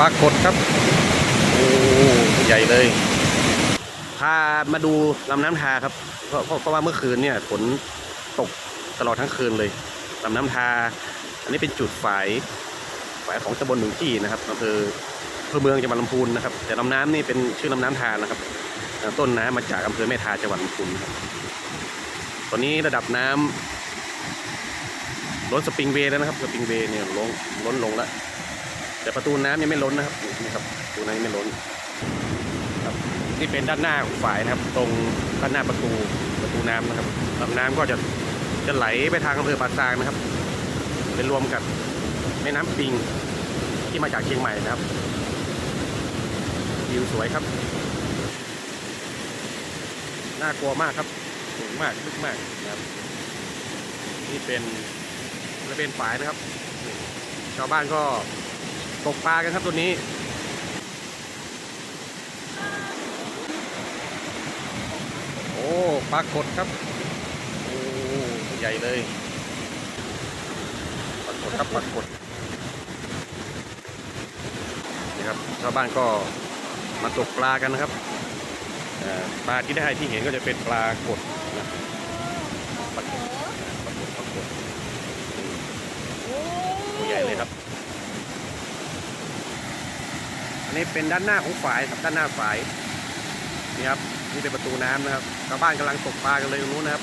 ปรากฏครับ โอ้ใหญ่เลย พามาดูลำน้ำทาครับเพราะเพราะเพราะว่าเมื่อคืนเนี่ยฝนตกตลอดทั้งคืนเลยลำน้ำทา อันนี้เป็นจุดฝายฝายของตำบลหนึ่งที่นะครับอำเภออำเภอเมืองจังหวัดลำพูนนะครับ แต่ลำน้ำนี่เป็นชื่อลำน้ำทานะครับอ่าต้นน้ำมาจากอำเภอแม่ทาจังหวัดลำพูนครับตอนนี้ระดับน้ำล้นสปริงเวย์แล้วนะครับสปริงเวย์เนี่ยล้นล้นลงแล้ว แต่ประตูน้ำยังไม่ล้นนะครับนี่ครับประตูน้ำยังไม่ล้นครับนี่เป็นด้านหน้าของฝายนะครับ ตรงด้านหน้าประตูประตูน้ำนะครับลำน้ำก็จะจะไหลไปทางอำเภอปากซางนะครับไปรวมกับแม่น้ำปิงที่มาจากเชียงใหม่นะครับวิวสวยครับน่ากลัวมากครับสูงมากลึกมากนะครับ นี่เป็นบริเวณฝายนะครับ ชาวบ้านก็ ตกปลากันครับตัวนี้ โอ้ปลากดครับ โอ้ใหญ่เลยปลากดครับปลากดนี่ครับชาวบ้านก็มาตกปลากันนะครับปลาที่ได้ที่เห็นก็จะเป็นปลากดนะปลากดปลากดปลากดตัวใหญ่เลยครับ อัน นี่เป็นด้านหน้าของฝายครับด้านหน้าฝายนี่ครับนี่เป็นประตูน้ำนะครับชาวบ้านกำลังตกปลากันเลยตรงนู้นนะครับ